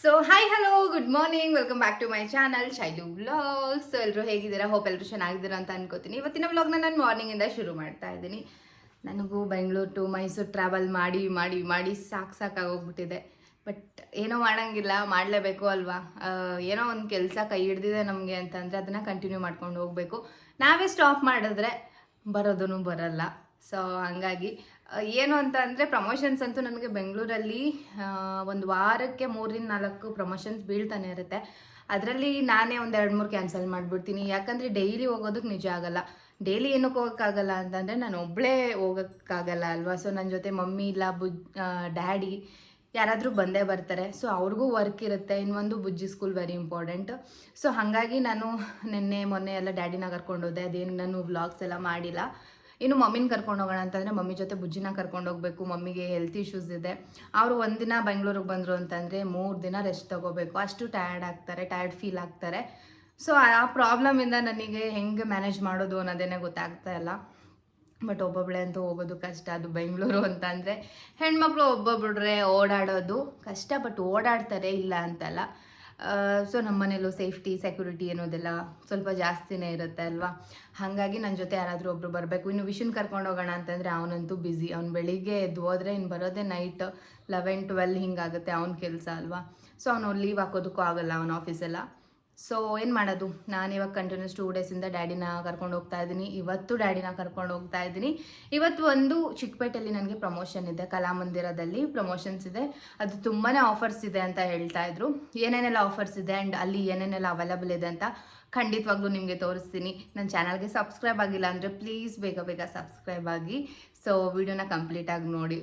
So hi hello good morning welcome back to my channel Shailu vlogs so ಎಲ್ಲರೂ ಹೇಗಿದ್ದೀರಾ? Hope ಎಲ್ಲರೂ ಚೆನ್ನಾಗಿದ್ದೀರಾ ಅಂತ ಅನ್ಕೋತೀನಿ. ಇವತ್ತಿನ ವ್ಲಾಗ್ನ ನಾನು ಮಾರ್ನಿಂಗಿಂದ ಶುರು ಮಾಡ್ತಾ ಇದ್ದೀನಿ. ನನಗೂ ಬೆಂಗಳೂರು ಟು ಮೈಸೂರು ಟ್ರಾವೆಲ್ ಮಾಡಿ ಮಾಡಿ ಮಾಡಿ ಸಾಕು ಸಾಕಾಗೋಗ್ಬಿಟ್ಟಿದೆ ಬಟ್ ಏನೋ ಮಾಡೋಂಗಿಲ್ಲ, ಮಾಡಲೇಬೇಕು ಅಲ್ವಾ? ಏನೋ ಒಂದು ಕೆಲಸ ಕೈ ಹಿಡ್ದಿದೆ ನಮಗೆ ಅಂತಂದರೆ ಅದನ್ನು ಕಂಟಿನ್ಯೂ ಮಾಡ್ಕೊಂಡು ಹೋಗಬೇಕು. ನಾವೇ ಸ್ಟಾಪ್ ಮಾಡಿದ್ರೆ ಬರೋದೂ ಬರಲ್ಲ. ಸೊ ಹಂಗಾಗಿ ಏನು ಅಂತ ಅಂದರೆ ಪ್ರಮೋಷನ್ಸ್ ಅಂತೂ ನನಗೆ ಬೆಂಗಳೂರಲ್ಲಿ ಒಂದು ವಾರಕ್ಕೆ ಮೂರಿಂದ ನಾಲ್ಕು ಪ್ರಮೋಷನ್ಸ್ ಬೀಳ್ತಾನೆ ಇರುತ್ತೆ. ಅದರಲ್ಲಿ ನಾನೇ ಒಂದು ಎರಡು ಮೂರು ಕ್ಯಾನ್ಸಲ್ ಮಾಡಿಬಿಡ್ತೀನಿ. ಯಾಕಂದರೆ ಡೈಲಿ ಹೋಗೋದಕ್ಕೆ ನಿಜ ಆಗಲ್ಲ. ಡೈಲಿ ಏನಕ್ಕೆ ಹೋಗೋಕ್ಕಾಗಲ್ಲ ಅಂತಂದರೆ ನಾನು ಒಬ್ಬಳೇ ಹೋಗೋಕ್ಕಾಗಲ್ಲ ಅಲ್ವಾ? ಸೊ ನನ್ನ ಜೊತೆ ಮಮ್ಮಿ ಇಲ್ಲ, ಬುಜ್ ಡ್ಯಾಡಿ ಯಾರಾದರೂ ಬಂದೇ ಬರ್ತಾರೆ. ಸೊ ಅವ್ರಿಗೂ ವರ್ಕ್ ಇರುತ್ತೆ. ಇನ್ನೊಂದು ಬುಜ್ಜಿ ಸ್ಕೂಲ್ ವೆರಿ ಇಂಪಾರ್ಟೆಂಟ್ ಸೊ ಹಾಗಾಗಿ ನಾನು ನಿನ್ನೆ ಮೊನ್ನೆ ಎಲ್ಲ ಡ್ಯಾಡಿನ ಕರ್ಕೊಂಡು ಹೋದೆ. ಅದೇನು ನಾನು ವ್ಲಾಗ್ಸ್ ಎಲ್ಲ ಮಾಡಿಲ್ಲ. ಇನ್ನು ಮಮ್ಮಿನ ಕರ್ಕೊಂಡು ಹೋಗೋಣ ಅಂತಂದರೆ ಮಮ್ಮಿ ಜೊತೆ ಬುಜ್ಜಿನ ಕರ್ಕೊಂಡು ಹೋಗಬೇಕು, ಮಮ್ಮಿಗೆ ಹೆಲ್ತ್ ಇಶ್ಯೂಸ್ ಇದೆ. ಅವರು ಒಂದಿನ ಬೆಂಗಳೂರಿಗೆ ಬಂದರು ಅಂತಂದರೆ ಮೂರು ದಿನ ರೆಸ್ಟ್ ತಗೋಬೇಕು. ಅಷ್ಟು ಟಯರ್ಡ್ ಆಗ್ತಾರೆ ಟಯರ್ಡ್ ಫೀಲ್ ಆಗ್ತಾರೆ. ಸೊ ಆ ಪ್ರಾಬ್ಲಮಿಂದ ನನಗೆ ಹೆಂಗೆ ಮ್ಯಾನೇಜ್ ಮಾಡೋದು ಅನ್ನೋದೇನೆ ಗೊತ್ತಾಗ್ತಾ ಇಲ್ಲ. ಬಟ್ ಒಬ್ಬೊಬ್ಬಳೆ ಅಂತೂ ಹೋಗೋದು ಕಷ್ಟ. ಅದು ಬೆಂಗಳೂರು ಅಂತ ಅಂದರೆ ಹೆಣ್ಮಕ್ಳು ಒಬ್ಬೊಬ್ಬಡ್ರೆ ಓಡಾಡೋದು ಕಷ್ಟ ಬಟ್ ಓಡಾಡ್ತಾರೆ ಇಲ್ಲ ಅಂತಲ್ಲ. ಸೊ ನಮ್ಮ ಮನೇಲೂ ಸೇಫ್ಟಿ ಸೆಕ್ಯೂರಿಟಿ ಅನ್ನೋದೆಲ್ಲ ಸ್ವಲ್ಪ ಜಾಸ್ತಿನೇ ಇರುತ್ತೆ ಅಲ್ವಾ? ಹಾಗಾಗಿ ನನ್ನ ಜೊತೆ ಯಾರಾದರೂ ಒಬ್ಬರು ಬರಬೇಕು. ಇನ್ನು ವಿಷನ್ ಕರ್ಕೊಂಡು ಹೋಗೋಣ ಅಂತಂದರೆ ಅವನಂತೂ ಬ್ಯುಸಿ ಅವ್ನು ಬೆಳಿಗ್ಗೆ ಎದ್ದು ಹೋದರೆ ಇನ್ನು ಬರೋದೇ ನೈಟ್ ಲೆವೆನ್ ಟ್ವೆಲ್ ಹಿಂಗಾಗುತ್ತೆ ಅವ್ನ ಕೆಲಸ ಅಲ್ವಾ? ಸೊ ಅವನು ಲೀವ್ ಹಾಕೋದಕ್ಕೂ ಆಗೋಲ್ಲ ಅವನ ಆಫೀಸೆಲ್ಲ ಸೊ ಏನು ಮಾಡೋದು? ನಾನು ಇವಾಗ ಕಂಟಿನ್ಯೂಸ್ ಟೂ ಡೇಸಿಂದ ಡ್ಯಾಡಿನ ಕರ್ಕೊಂಡು ಹೋಗ್ತಾ ಇದ್ದೀನಿ. ಇವತ್ತು ಡ್ಯಾಡಿನ ಕರ್ಕೊಂಡು ಹೋಗ್ತಾ ಇದ್ದೀನಿ. ಇವತ್ತು ಒಂದು ಚಿಕ್ಕಪೇಟೆಯಲ್ಲಿ ನನಗೆ ಪ್ರಮೋಷನ್ ಇದೆ. ಕಲಾಮಂದಿರದಲ್ಲಿ ಪ್ರಮೋಷನ್ಸ್ ಇದೆ. ಅದು ತುಂಬಾ ಆಫರ್ಸ್ ಇದೆ ಅಂತ ಹೇಳ್ತಾ ಇದ್ರು. ಏನೇನೆಲ್ಲ ಆಫರ್ಸ್ ಇದೆ ಆ್ಯಂಡ್ ಅಲ್ಲಿ ಏನೇನೆಲ್ಲ ಅವೈಲಬಲ್ ಇದೆ ಅಂತ ಖಂಡಿತವಾಗ್ಲೂ ನಿಮಗೆ ತೋರಿಸ್ತೀನಿ. ನನ್ನ ಚಾನಲ್ಗೆ ಸಬ್ಸ್ಕ್ರೈಬ್ ಆಗಿಲ್ಲ ಅಂದರೆ ಪ್ಲೀಸ್ ಬೇಗ ಬೇಗ ಸಬ್ಸ್ಕ್ರೈಬ್ ಆಗಿ. ಸೊ ವಿಡಿಯೋನ ಕಂಪ್ಲೀಟಾಗಿ ನೋಡಿ.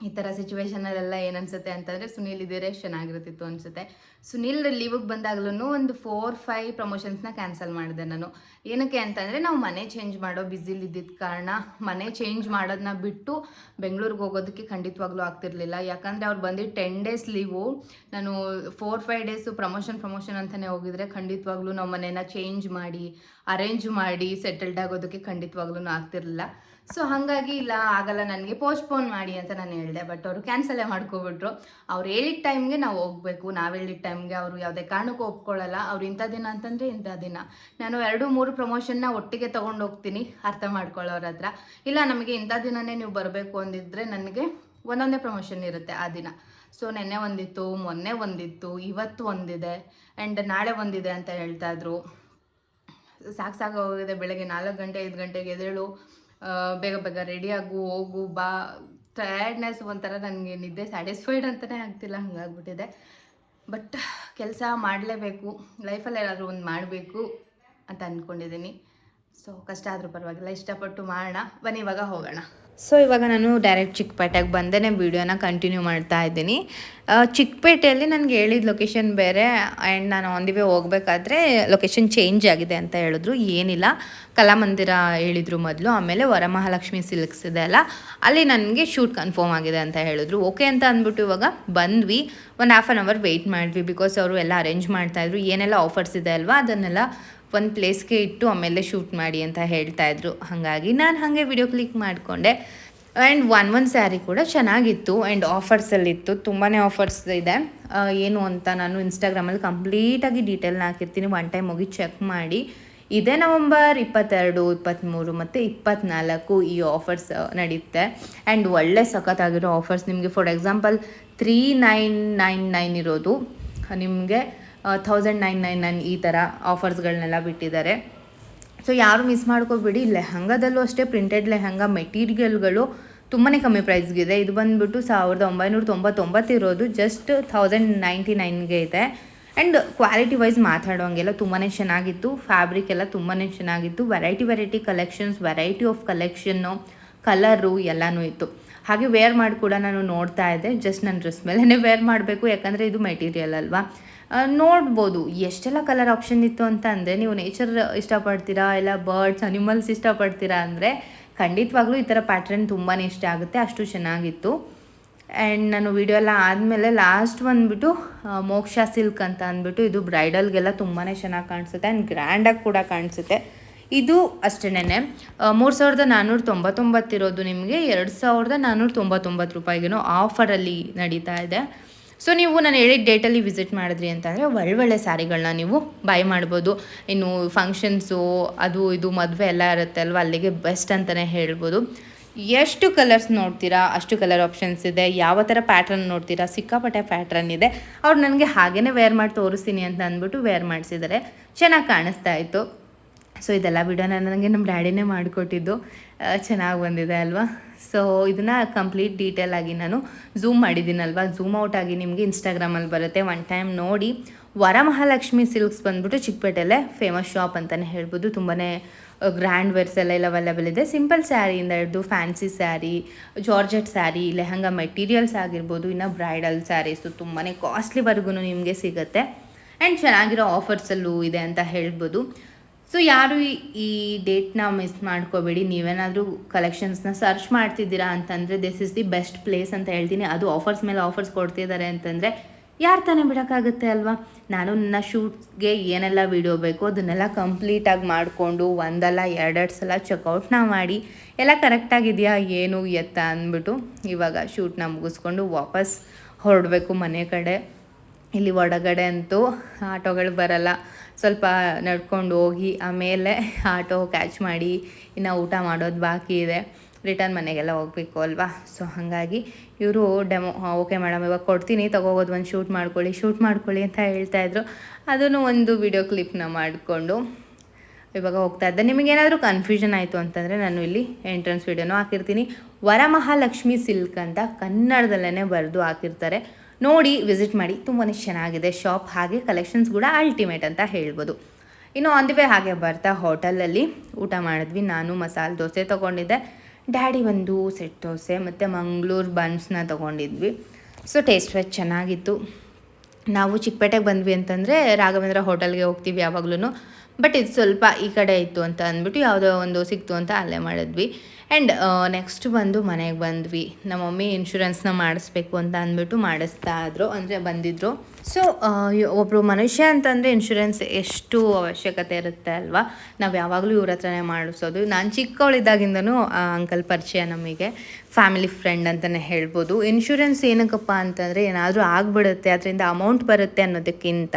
ಈ ಥರ ಸಿಚುವೇಶನಲ್ಲೆಲ್ಲ ಏನನ್ಸುತ್ತೆ ಅಂತಂದರೆ ಸುನೀಲ್ ಇದ್ದೀರೇ ಚೆನ್ನಾಗಿರುತ್ತಿತ್ತು ಅನಿಸುತ್ತೆ. ಸುನೀಲ್ ಲೀವಿಗೆ ಬಂದಾಗ್ಲೂ ಒಂದು ಫೋರ್ ಫೈವ್ ಪ್ರಮೋಷನ್ಸ್ನ ಕ್ಯಾನ್ಸಲ್ ಮಾಡಿದೆ ನಾನು. ಏನಕ್ಕೆ ಅಂತಂದರೆ ನಾವು ಮನೆ ಚೇಂಜ್ ಮಾಡೋ ಬಿಸಿಲಿ ಇದ್ದಿದ್ದ ಕಾರಣ ಮನೆ ಚೇಂಜ್ ಮಾಡೋದನ್ನ ಬಿಟ್ಟು ಬೆಂಗಳೂರಿಗೆ ಹೋಗೋದಕ್ಕೆ ಖಂಡಿತವಾಗ್ಲೂ ಆಗ್ತಿರ್ಲಿಲ್ಲ. ಯಾಕಂದರೆ ಅವ್ರು ಬಂದು ಟೆನ್ ಡೇಸ್ ಲೀವು ನಾನು four five days promotion promotion ಅಂತಲೇ ಹೋಗಿದ್ರೆ ಖಂಡಿತವಾಗ್ಲೂ ನಾವು ಮನೇನ ಚೇಂಜ್ ಮಾಡಿ ಅರೇಂಜ್ ಮಾಡಿ ಸೆಟಲ್ಡ್ ಆಗೋದಕ್ಕೆ ಖಂಡಿತವಾಗ್ಲೂ ಆಗ್ತಿರ್ಲಿಲ್ಲ. ಸೊ ಹಾಗಾಗಿ ಇಲ್ಲ, ಆಗಲ್ಲ, ನನಗೆ ಪೋಸ್ಟ್ಪೋನ್ ಮಾಡಿ ಅಂತ ನಾನು ಹೇಳಿದೆ. ಬಟ್ ಅವರು ಕ್ಯಾನ್ಸಲೇ ಮಾಡ್ಕೊಬಿಟ್ರು. ಅವ್ರು ಹೇಳಿದ ಟೈಮ್ಗೆ ನಾವು ಹೋಗ್ಬೇಕು. ನಾವು ಹೇಳಿದ ಟೈಮ್ಗೆ ಅವರು ಯಾವುದೇ ಕಾರಣಕ್ಕೂ ಒಪ್ಕೊಳ್ಳಲ್ಲ. ಅವ್ರು ಇಂಥ ದಿನ ಅಂತಂದರೆ ಇಂಥ ದಿನ. ನಾನು ಎರಡು, ಮೂರು ಪ್ರಮೋಷನ್ನ ಒಟ್ಟಿಗೆ ತೊಗೊಂಡು ಹೋಗ್ತೀನಿ, ಅರ್ಥ ಮಾಡ್ಕೊಳ್ಳೋರ ಹತ್ರ. ಇಲ್ಲ, ನಮಗೆ ಇಂಥ ದಿನನೇ ನೀವು ಬರಬೇಕು ಅಂದಿದ್ರೆ ನನಗೆ ಒಂದೊಂದೇ ಪ್ರಮೋಷನ್ ಇರುತ್ತೆ ಆ ದಿನ. ಸೊ ನೆನ್ನೆ ಒಂದಿತ್ತು, ಮೊನ್ನೆ ಒಂದಿತ್ತು, ಇವತ್ತು ಒಂದಿದೆ ಆ್ಯಂಡ್ ನಾಳೆ ಒಂದಿದೆ ಅಂತ ಹೇಳ್ತಾ ಇದ್ರು. ಸಾಕು ಸಾಕು ಹೋಗಿದೆ, ಬೆಳಗ್ಗೆ ನಾಲ್ಕು ಗಂಟೆ, ಐದು ಗಂಟೆಗೆ ಎದ್ದೇಳು. ಬೇಗ ಬೇಗ ರೆಡಿಯಾಗು ಹೋಗು, ಬಾ. ಟಯರ್ಡ್ನೆಸ್ ಒಂಥರ ನನಗೆ ನಿದ್ದೆ ಸ್ಯಾಟಿಸ್ಫೈಡ್ ಅಂತಲೇ ಆಗ್ತಿಲ್ಲ, ಹಂಗಾಗ್ಬಿಟ್ಟಿದೆ. ಬಟ್ ಕೆಲಸ ಮಾಡಲೇಬೇಕು, ಲೈಫಲ್ಲಿ ಏನಾದರೂ ಒಂದು ಮಾಡಬೇಕು ಅಂತ ಅಂದ್ಕೊಂಡಿದ್ದೀನಿ ಸೊ ಕಷ್ಟ ಆದರೂ ಪರವಾಗಿಲ್ಲ, ಇಷ್ಟಪಟ್ಟು ಮಾಡೋಣ. ಬನ್ನಿ, ಇವಾಗ ಹೋಗೋಣ. ಸೊ ಇವಾಗ ನಾನು ಡೈರೆಕ್ಟ್ ಚಿಕ್ಕಪೇಟೆಗೆ ಬಂದೇ ವೀಡಿಯೋನ ಕಂಟಿನ್ಯೂ ಮಾಡ್ತಾ ಇದ್ದೀನಿ. ಚಿಕ್ಕಪೇಟೆಯಲ್ಲಿ ನನಗೆ ಹೇಳಿದ ಲೊಕೇಶನ್ ಬೇರೆ ಆ್ಯಂಡ್ ನಾನು ಆನ್ ದಿ ವೇ ಹೋಗಬೇಕಾದ್ರೆ ಲೊಕೇಶನ್ ಚೇಂಜ್ ಆಗಿದೆ ಅಂತ ಹೇಳಿದ್ರು, ಏನಿಲ್ಲ. ಕಲಾಮಂದಿರ ಹೇಳಿದರು ಮೊದಲು, ಆಮೇಲೆ ವರಮಹಾಲಕ್ಷ್ಮಿ ಸಿಲ್ಕ್ಸ್ ಇದೆ ಅಲ್ಲ, ಅಲ್ಲಿ ನನಗೆ ಶೂಟ್ ಕನ್ಫರ್ಮ್ ಆಗಿದೆ ಅಂತ ಹೇಳಿದ್ರು. ಓಕೆ ಅಂತ ಅಂದ್ಬಿಟ್ಟು ಇವಾಗ ಬಂದ್ವಿ. ಒಂದು ಹಾಫ್ ಆನ್ ಅವರ್ ವೆಯ್ಟ್ ಮಾಡಿದ್ವಿ ಬಿಕಾಸ್ ಅವರು ಎಲ್ಲ ಅರೇಂಜ್ ಮಾಡ್ತಾಯಿದ್ರು ಏನೆಲ್ಲ ಆಫರ್ಸ್ ಇದೆ ಅಲ್ವಾ, ಅದನ್ನೆಲ್ಲ ಒಂದು ಪ್ಲೇಸ್ಗೆ ಇಟ್ಟು ಆಮೇಲೆ ಶೂಟ್ ಮಾಡಿ ಅಂತ ಹೇಳ್ತಾ ಇದ್ರು. ಹಾಗಾಗಿ ನಾನು ಹಾಗೆ ವಿಡಿಯೋ ಕ್ಲಿಕ್ ಮಾಡಿಕೊಂಡೆ. ಆ್ಯಂಡ್ ಒನ್ ಒನ್ ಸ್ಯಾರಿ ಕೂಡ ಚೆನ್ನಾಗಿತ್ತು ಆ್ಯಂಡ್ ಆಫರ್ಸಲ್ಲಿತ್ತು ತುಂಬಾ ಆಫರ್ಸ್ ಇದೆ. ಏನು ಅಂತ ನಾನು ಇನ್ಸ್ಟಾಗ್ರಾಮಲ್ಲಿ ಕಂಪ್ಲೀಟಾಗಿ ಡೀಟೇಲ್ನ ಹಾಕಿರ್ತೀನಿ. ಒನ್ ಟೈಮ್ ಹೋಗಿ ಚೆಕ್ ಮಾಡಿ. ಇದೇ ನವಂಬರ್ ಇಪ್ಪತ್ತೆರಡು, ಇಪ್ಪತ್ತ್ಮೂರು ಮತ್ತು ಇಪ್ಪತ್ತ್ನಾಲ್ಕು ಈ ಆಫರ್ಸ್ ನಡೆಯುತ್ತೆ ಆ್ಯಂಡ್ ಒಳ್ಳೆ ಸಖತ್ತಾಗಿರೋ ಆಫರ್ಸ್ ನಿಮಗೆ for example three nine nine nine ಇರೋದು. ನಿಮಗೆ ಥೌಸಂಡ್ ನೈನ್ ನೈನ್ ನೈನ್ ಈ ಥರ ಆಫರ್ಸ್ಗಳನ್ನೆಲ್ಲ ಬಿಟ್ಟಿದ್ದಾರೆ. ಸೊ ಯಾರು ಮಿಸ್ ಮಾಡ್ಕೋಬೇಡಿ. ಲೆಹಂಗಾದಲ್ಲೂ ಅಷ್ಟೇ ಪ್ರಿಂಟೆಡ್ ಲೆಹಂಗಾ ಮೆಟೀರಿಯಲ್ಗಳು ತುಂಬಾ ಕಮ್ಮಿ ಪ್ರೈಸ್ಗಿದೆ ಇದು ಬಂದುಬಿಟ್ಟು ಸಾವಿರದ ಒಂಬೈನೂರ ತೊಂಬತ್ತೊಂಬತ್ತು ಇರೋದು ಜಸ್ಟ್ ಥೌಸಂಡ್ ನೈಂಟಿ ನೈನ್ಗೆ ಇದೆ. ಆ್ಯಂಡ್ ಕ್ವಾಲಿಟಿ ವೈಸ್ ಮಾತಾಡೋಂಗೆಲ್ಲ ತುಂಬಾ ಚೆನ್ನಾಗಿತ್ತು. ಫ್ಯಾಬ್ರಿಕ್ ಎಲ್ಲ ತುಂಬಾ ಚೆನ್ನಾಗಿತ್ತು. Variety variety collections variety of collection colour ಎಲ್ಲನೂ ಇತ್ತು. ಹಾಗೆ ವೇರ್ ಮಾಡಿ ಕೂಡ ನಾನು ನೋಡ್ತಾ ಇದ್ದೆ. ಜಸ್ಟ್ ನನ್ನ ಡ್ರೆಸ್ ಮೇಲೇ ವೇರ್ ಮಾಡಬೇಕು. ಯಾಕಂದರೆ ಇದು ಮೆಟೀರಿಯಲ್ ಅಲ್ವಾ. ನೋಡ್ಬೋದು. ಎಷ್ಟೆಲ್ಲ ಕಲರ್ ಆಪ್ಷನ್ ಇತ್ತು ಅಂತ ಅಂದರೆ, ನೀವು ನೇಚರ್ ಇಷ್ಟಪಡ್ತೀರಾ? ಇಲ್ಲ ಬರ್ಡ್ಸ್ ಅನಿಮಲ್ಸ್ ಇಷ್ಟಪಡ್ತೀರಾ ಅಂದರೆ, ಖಂಡಿತವಾಗ್ಲೂ ಈ ಥರ ಪ್ಯಾಟ್ರನ್ ತುಂಬಾ ಇಷ್ಟ ಆಗುತ್ತೆ. ಅಷ್ಟು ಚೆನ್ನಾಗಿತ್ತು. ಆ್ಯಂಡ್ ನಾನು ವಿಡಿಯೋ ಎಲ್ಲ ಆದಮೇಲೆ ಲಾಸ್ಟ್ ಬಂದುಬಿಟ್ಟು ಮೋಕ್ಷ ಸಿಲ್ಕ್ ಅಂತ ಅಂದ್ಬಿಟ್ಟು, ಇದು ಬ್ರೈಡಲ್ಗೆಲ್ಲ ತುಂಬಾ ಚೆನ್ನಾಗಿ ಕಾಣಿಸುತ್ತೆ ಆ್ಯಂಡ್ ಗ್ರ್ಯಾಂಡಾಗಿ ಕೂಡ ಕಾಣಿಸುತ್ತೆ. ಇದು ಅಷ್ಟೇನೆ ಮೂರು ಸಾವಿರದ ನಾನ್ನೂರ ತೊಂಬತ್ತೊಂಬತ್ತಿರೋದು ನಿಮಗೆ. ಎರಡು ಸಾವಿರದ ನಾನ್ನೂರ ತೊಂಬತ್ತೊಂಬತ್ತು ರೂಪಾಯಿಗೇನೋ ಆಫರಲ್ಲಿ ನಡೀತಾ ಇದೆ. ಸೊ ನೀವು ನಾನು ಹೇಳಿದ ಡೇಟಲ್ಲಿ ವಿಸಿಟ್ ಮಾಡಿದ್ರಿ ಅಂತಂದರೆ ಒಳ್ಳೊಳ್ಳೆ ಸ್ಯಾರಿಗಳನ್ನ ನೀವು ಬೈ ಮಾಡ್ಬೋದು. ಇನ್ನು ಫಂಕ್ಷನ್ಸು ಅದು ಇದು ಮದುವೆ ಎಲ್ಲ ಇರುತ್ತೆ ಅಲ್ವಾ, ಅಲ್ಲಿಗೆ ಬೆಸ್ಟ್ ಅಂತಲೇ ಹೇಳ್ಬೋದು. ಎಷ್ಟು ಕಲರ್ಸ್ ನೋಡ್ತೀರಾ? ಅಷ್ಟು ಕಲರ್ ಆಪ್ಷನ್ಸ್ ಇದೆ. ಯಾವ ಥರ ಪ್ಯಾಟ್ರನ್ ನೋಡ್ತೀರಾ? ಸಿಕ್ಕಾಪಟ್ಟೆ ಪ್ಯಾಟ್ರನ್ ಇದೆ. ಅವ್ರು ನನಗೆ ಹಾಗೇ ವೇರ್ ಮಾಡಿ ತೋರಿಸ್ತೀನಿ ಅಂತ ಅಂದ್ಬಿಟ್ಟು ವೇರ್ ಮಾಡಿಸಿದ್ದಾರೆ. ಚೆನ್ನಾಗಿ ಕಾಣಿಸ್ತಾ ಇತ್ತು. ಸೊ ಇದೆಲ್ಲ ವಿಡಿಯೋನ ನನಗೆ ನಮ್ಮ ಡ್ಯಾಡಿನೇ ಮಾಡಿಕೊಟ್ಟಿದ್ದು. ಚೆನ್ನಾಗಿ ಬಂದಿದೆ ಅಲ್ವಾ? ಸೊ ಇದನ್ನು ಕಂಪ್ಲೀಟ್ ಡೀಟೇಲ್ ಆಗಿ ನಾನು ಝೂಮ್ ಮಾಡಿದ್ದೀನಲ್ವಾ ಝೂಮ್ ಔಟ್ ಆಗಿ ನಿಮಗೆ ಇನ್ಸ್ಟಾಗ್ರಾಮಲ್ಲಿ ಬರುತ್ತೆ. ಒನ್ ಟೈಮ್ ನೋಡಿ. ವರಮಹಾಲಕ್ಷ್ಮಿ ಸಿಲ್ಕ್ಸ್ ಬಂದ್ಬಿಟ್ಟು ಚಿಕ್ಕಪೇಟೆಯಲ್ಲೇ ಫೇಮಸ್ ಶಾಪ್ ಅಂತಲೇ ಹೇಳ್ಬೋದು. ತುಂಬಾ ಗ್ರ್ಯಾಂಡ್ ವೇರ್ಸ್ ಎಲ್ಲ ಇಲ್ಲಿ ಅವೈಲೇಬಲ್ ಇದೆ. ಸಿಂಪಲ್ ಸ್ಯಾರಿಯಿಂದ ಹಿಡಿದು fancy sari georgette sari lehenga materials ಆಗಿರ್ಬೋದು, ಇನ್ನು ಬ್ರೈಡಲ್ ಸ್ಯಾರೀಸು ತುಂಬಾ ಕಾಸ್ಟ್ಲಿವರೆಗೂ ನಿಮಗೆ ಸಿಗುತ್ತೆ. ಆ್ಯಂಡ್ ಚೆನ್ನಾಗಿರೋ ಆಫರ್ಸಲ್ಲೂ ಇದೆ ಅಂತ ಹೇಳ್ಬೋದು. ಸೊ ಯಾರು ಈ- ಡೇಟ್ನ ಮಿಸ್ ಮಾಡ್ಕೋಬೇಡಿ, ನೀವೇನಾದರೂ ಕಲೆಕ್ಷನ್ಸ್ನ ಸರ್ಚ್ ಮಾಡ್ತಿದ್ದೀರಾ ಅಂತಂದರೆ this is the best place ಅಂತ ಹೇಳ್ತೀನಿ. ಅದು ಆಫರ್ಸ್ ಮೇಲೆ ಆಫರ್ಸ್ ಕೊಡ್ತಿದ್ದಾರೆ ಅಂತಂದರೆ, ಯಾರು ತಾನೇ ಬಿಡೋಕ್ಕಾಗುತ್ತೆ ಅಲ್ವಾ? ನಾನು ನನ್ನ ಶೂಟ್ಗೆ ಏನೆಲ್ಲ ವೀಡಿಯೋ ಬೇಕೋ ಅದನ್ನೆಲ್ಲ ಕಂಪ್ಲೀಟಾಗಿ ಮಾಡಿಕೊಂಡು, ಒಂದಲ್ಲ, ಎರಡೆರಡು ಸಲ ಚೆಕ್ಔಟ್ನ ಮಾಡಿ, ಎಲ್ಲ ಕರೆಕ್ಟಾಗಿದೆಯಾ ಏನು, ಎತ್ತ ಅಂದ್ಬಿಟ್ಟು ಇವಾಗ ಶೂಟ್ನ ಮುಗಿಸ್ಕೊಂಡು ವಾಪಸ್ ಹೊರಡಬೇಕು ಮನೆ ಕಡೆ. ಇಲ್ಲಿ ಒಳಗಡೆ ಅಂತೂ ಆಟೋಗಳು ಬರಲ್ಲ. ಸ್ವಲ್ಪ ನಡ್ಕೊಂಡು ಹೋಗಿ ಆಮೇಲೆ ಆಟೋ ಕ್ಯಾಚ್ ಮಾಡಿ ಇನ್ನು ಊಟ ಮಾಡೋದು ಬಾಕಿ ಇದೆ. ರಿಟರ್ನ್ ಮನೆಗೆಲ್ಲ ಹೋಗಬೇಕು ಅಲ್ವಾ? ಸೊ, ಹಾಗಾಗಿ ಇವರು ಡೆಮೋ ಓಕೆ ಮೇಡಮ್, ಇವಾಗ ಕೊಡ್ತೀನಿ, ತಗೋಬೋದು, ಒಂದು ಶೂಟ್ ಮಾಡ್ಕೊಳ್ಳಿ ಶೂಟ್ ಮಾಡ್ಕೊಳ್ಳಿ ಅಂತ ಹೇಳ್ತಾಯಿದ್ರು ಅದನ್ನು ಒಂದು ವಿಡಿಯೋ ಕ್ಲಿಪ್ನ ಮಾಡಿಕೊಂಡು ಇವಾಗ ಹೋಗ್ತಾ ಇದ್ದೆ. ನಿಮಗೇನಾದರೂ ಕನ್ಫ್ಯೂಷನ್ ಆಯಿತು ಅಂತಂದರೆ ನಾನು ಇಲ್ಲಿ ಎಂಟ್ರೆನ್ಸ್ ವಿಡಿಯೋನೂ ಹಾಕಿರ್ತೀನಿ. ವರಮಹಾಲಕ್ಷ್ಮಿ ಸಿಲ್ಕ್ ಅಂತ ಕನ್ನಡದಲ್ಲೇ ಬರೆದು ಹಾಕಿರ್ತಾರೆ. ನೋಡಿ ವಿಸಿಟ್ ಮಾಡಿ. ತುಂಬಾ ಚೆನ್ನಾಗಿದೆ ಶಾಪ್ ಹಾಗೆ ಕಲೆಕ್ಷನ್ಸ್ ಕೂಡ ಅಲ್ಟಿಮೇಟ್ ಅಂತ ಹೇಳ್ಬೋದು. ಇನ್ನು ಆನ್ ದಿ ವೇ ಹಾಗೆ ಬರ್ತಾ ಹೋಟೆಲಲ್ಲಿ ಊಟ ಮಾಡಿದ್ವಿ. ನಾನು ಮಸಾಲೆ ದೋಸೆ ತೊಗೊಂಡಿದ್ದೆ. ಡ್ಯಾಡಿ ಒಂದು ಸೆಟ್ ದೋಸೆ, ಮತ್ತು ಮಂಗಳೂರು ಬನ್ಸ್ನ ತೊಗೊಂಡಿದ್ವಿ. ಸೊ ಟೇಸ್ಟ್ ವೈಸ್ ಚೆನ್ನಾಗಿತ್ತು. ನಾವು ಚಿಕ್ಕಪೇಟೆಗೆ ಬಂದ್ವಿ ಅಂತಂದರೆ ರಾಘವೇಂದ್ರ ಹೋಟೆಲ್ಗೆ ಹೋಗ್ತೀವಿ ಯಾವಾಗ್ಲೂ ಬಟ್ ಇದು ಸ್ವಲ್ಪ ಈ ಕಡೆ ಇತ್ತು ಅಂತ ಅಂದ್ಬಿಟ್ಟು ಯಾವುದೋ ಒಂದು ಸಿಕ್ತು ಅಂತ ಅಲ್ಲೇ ಮಾಡಿದ್ವಿ. ಆ್ಯಂಡ್ ನೆಕ್ಸ್ಟ್ ಬಂದು ಮನೆಗೆ ಬಂದ್ವಿ. ನಮ್ಮ ಮಮ್ಮಿ ಇನ್ಶೂರೆನ್ಸ್ನ ಮಾಡಿಸ್ಬೇಕು ಅಂತ ಅಂದ್ಬಿಟ್ಟು ಮಾಡಿಸ್ತಾ ಇದ್ರು. ಅಂದರೆ ಬಂದಿದ್ದರು ಸೊ ಒಬ್ಬರು ಮನುಷ್ಯ ಅಂತಂದರೆ ಇನ್ಶೂರೆನ್ಸ್ ಎಷ್ಟು ಅವಶ್ಯಕತೆ ಇರುತ್ತೆ ಅಲ್ವಾ? ನಾವು ಯಾವಾಗಲೂ ಇವ್ರ ಹತ್ರನೇ ಮಾಡಿಸೋದು. ನಾನು ಚಿಕ್ಕವಳಿದ್ದಾಗಿಂದನೂ ಅಂಕಲ್ ಪರಿಚಯ ನಮಗೆ. ಫ್ಯಾಮಿಲಿ ಫ್ರೆಂಡ್ ಅಂತಲೇ ಹೇಳ್ಬೋದು. ಇನ್ಶೂರೆನ್ಸ್ ಏನಕ್ಕಪ್ಪ ಅಂತಂದರೆ ಏನಾದರೂ ಆಗಿಬಿಡುತ್ತೆ, ಅದರಿಂದ ಅಮೌಂಟ್ ಬರುತ್ತೆ ಅನ್ನೋದಕ್ಕಿಂತ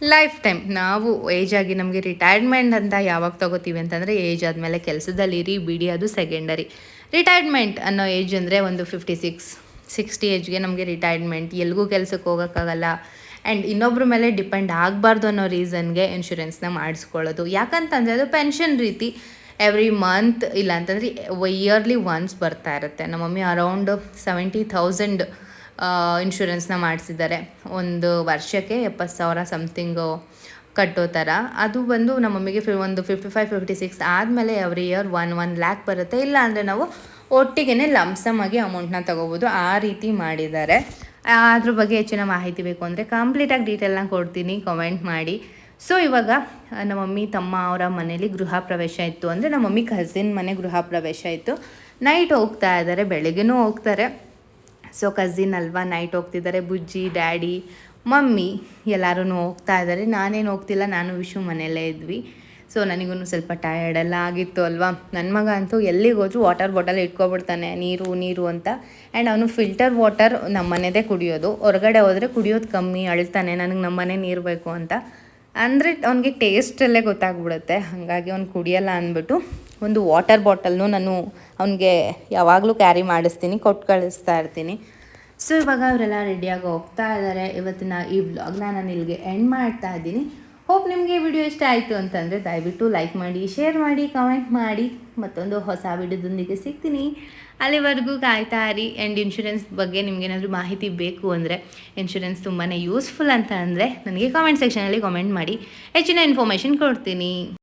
ಲೈಫ್ ಟೈಮ್ ನಾವು ಏಜ್ ಆಗಿ ನಮಗೆ ರಿಟೈರ್ಮೆಂಟ್ ಅಂತ ಯಾವಾಗ ತಗೋತೀವಿ ಅಂತಂದರೆ ಏಜ್ ಆದಮೇಲೆ ಕೆಲಸದಲ್ಲಿ ಇರಿ, ಬಿಡಿ, ಅದು ಸೆಕೆಂಡರಿ ರಿಟೈರ್ಮೆಂಟ್ ಅನ್ನೋ ಏಜ್ ಅಂದರೆ ಒಂದು ಫಿಫ್ಟಿ ಸಿಕ್ಸ್ ಸಿಕ್ಸ್ಟಿ ಏಜ್ಗೆ ನಮಗೆ ರಿಟೈರ್ಮೆಂಟ್ ಎಲ್ಗೂ ಕೆಲಸಕ್ಕೆ ಹೋಗೋಕ್ಕಾಗಲ್ಲ. ಆ್ಯಂಡ್ ಇನ್ನೊಬ್ಬರ ಮೇಲೆ ಡಿಪೆಂಡ್ ಆಗಬಾರ್ದು ಅನ್ನೋ ರೀಸನ್ಗೆ ಇನ್ಶೂರೆನ್ಸ್ನ ಮಾಡಿಸ್ಕೊಳ್ಳೋದು. ಯಾಕಂತಂದರೆ ಅದು ಪೆನ್ಷನ್ ರೀತಿ. ಎವ್ರಿ ಮಂತ್ ಇಲ್ಲ ಅಂತಂದರೆ ಇಯರ್ಲಿ ಒನ್ಸ್ ಬರ್ತಾ ಇರುತ್ತೆ. ನಮ್ಮ ಮಮ್ಮಿ ಅರೌಂಡ್ ಸೆವೆಂಟಿ ಥೌಸಂಡ್ ಇನ್ಶೂರೆನ್ಸ್ನ ಮಾಡಿಸಿದ್ದಾರೆ. ಒಂದು ವರ್ಷಕ್ಕೆ ಎಪ್ಪತ್ತು ಸಾವಿರ ಸಮಥಿಂಗು ಕಟ್ಟೋ ಥರ. ಅದು ಬಂದು ನಮ್ಮ ಮಮ್ಮಿಗೆ ಫಿ, ಒಂದು ಫಿಫ್ಟಿ ಫೈವ್ ಫಿಫ್ಟಿ ಸಿಕ್ಸ್ ಆದಮೇಲೆ every year one one lakh ಬರುತ್ತೆ. ಇಲ್ಲ ಅಂದರೆ ನಾವು ಒಟ್ಟಿಗೆ ಲಮ್ಸಮ್ ಆಗಿ ಅಮೌಂಟ್ನ ತಗೋಬೋದು. ಆ ರೀತಿ ಮಾಡಿದ್ದಾರೆ. ಅದ್ರ ಬಗ್ಗೆ ಹೆಚ್ಚಿನ ಮಾಹಿತಿ ಬೇಕು ಅಂದರೆ ಕಂಪ್ಲೀಟಾಗಿ ಡೀಟೇಲ್ನ ಕೊಡ್ತೀನಿ ಕಮೆಂಟ್ ಮಾಡಿ. ಸೊ ಇವಾಗ ನಮ್ಮ ಮಮ್ಮಿ, ತಮ್ಮ ಅವರ ಮನೇಲಿ ಗೃಹ ಪ್ರವೇಶ ಇತ್ತು ಅಂದರೆ ನಮ್ಮ ಮಮ್ಮಿ ಕಸಿನ್ ಮನೆ ಗೃಹ ಪ್ರವೇಶ ಇತ್ತು. ನೈಟ್ ಹೋಗ್ತಾ ಇದ್ದಾರೆ, ಬೆಳಗ್ಗೆನೂ ಹೋಗ್ತಾರೆ. ಸೊ ಕಝಿನ್ ಅಲ್ವಾ ನೈಟ್ ಹೋಗ್ತಿದ್ದಾರೆ ಬುಜ್ಜಿ ಡ್ಯಾಡಿ ಮಮ್ಮಿ ಎಲ್ಲರೂ ಹೋಗ್ತಾ ಇದ್ದಾರೆ ನಾನೇನು ಹೋಗ್ತಿಲ್ಲ, ನಾನು ವಿಶು ಮನೆಯಲ್ಲೇ ಇದ್ವಿ. ಸೊ ನನಗೂ ಸ್ವಲ್ಪ ಟಯರ್ಡ್ ಎಲ್ಲ ಆಗಿತ್ತು ಅಲ್ವಾ. ನನ್ನ ಮಗ ಅಂತೂ ಎಲ್ಲಿಗೆ ಹೋದ್ರು ವಾಟರ್ ಬಾಟಲ್ ಇಟ್ಕೊಬಿಡ್ತಾನೆ, ನೀರು ನೀರು ಅಂತ. ಆ್ಯಂಡ್ ಅವನು ಫಿಲ್ಟರ್ ವಾಟರ್ ನಮ್ಮ ಮನೆದೇ ಕುಡಿಯೋದು. ಹೊರಗಡೆ ಹೋದರೆ ಕುಡಿಯೋದು ಕಮ್ಮಿ, ಅಳ್ತಾನೆ, ನನಗೆ ನಮ್ಮ ಮನೆ ನೀರು ಬೇಕು ಅಂತ. ಅಂದರೆ ಅವನಿಗೆ ಟೇಸ್ಟಲ್ಲೇ ಗೊತ್ತಾಗ್ಬಿಡುತ್ತೆ. ಹಾಗಾಗಿ ಅವ್ನು ಕುಡಿಯಲ್ಲ ಅಂದ್ಬಿಟ್ಟು ಒಂದು ವಾಟರ್ ಬಾಟಲ್ನು ನಾನು ಅವನಿಗೆ ಯಾವಾಗಲೂ ಕ್ಯಾರಿ ಮಾಡಿಸ್ತೀನಿ ಕೊಟ್ಟು ಕಳಿಸ್ತಾ ಇರ್ತೀನಿ. ಸೊ ಇವಾಗ ಅವರೆಲ್ಲ ರೆಡಿಯಾಗಿ ಹೋಗ್ತಾ ಇದ್ದಾರೆ ಇವತ್ತಿನ ಈ ವ್ಲಾಗ್ನ ನಾನು ಇಲ್ಲಿಗೆ ಎಂಡ್ ಮಾಡ್ತಾ ಇದ್ದೀನಿ. ಹೋಪ್ ನಿಮಗೆ ವಿಡಿಯೋ ಇಷ್ಟ ಆಯಿತು ಅಂತಂದರೆ ದಯವಿಟ್ಟು ಲೈಕ್ ಮಾಡಿ ಶೇರ್ ಮಾಡಿ ಕಮೆಂಟ್ ಮಾಡಿ. ಮತ್ತೊಂದು ಹೊಸ ವಿಡಿಯೋದೊಂದಿಗೆ ಸಿಗ್ತೀನಿ. ಅಲ್ಲಿವರೆಗೂ ಕಾಯ್ತಾ ಇರಿ. ಆ್ಯಂಡ್ ಇನ್ಶೂರೆನ್ಸ್ ಬಗ್ಗೆ ನಿಮಗೇನಾದರೂ ಮಾಹಿತಿ ಬೇಕು ಅಂದರೆ ಇನ್ಶೂರೆನ್ಸ್ ತುಂಬಾ ಯೂಸ್ಫುಲ್ ಅಂತ ಅಂದರೆ, ನನಗೆ ಕಾಮೆಂಟ್ ಸೆಕ್ಷನಲ್ಲಿ ಕಾಮೆಂಟ್ ಮಾಡಿ. ಹೆಚ್ಚಿನ ಇನ್ಫಾರ್ಮೇಷನ್ ಕೊಡ್ತೀನಿ.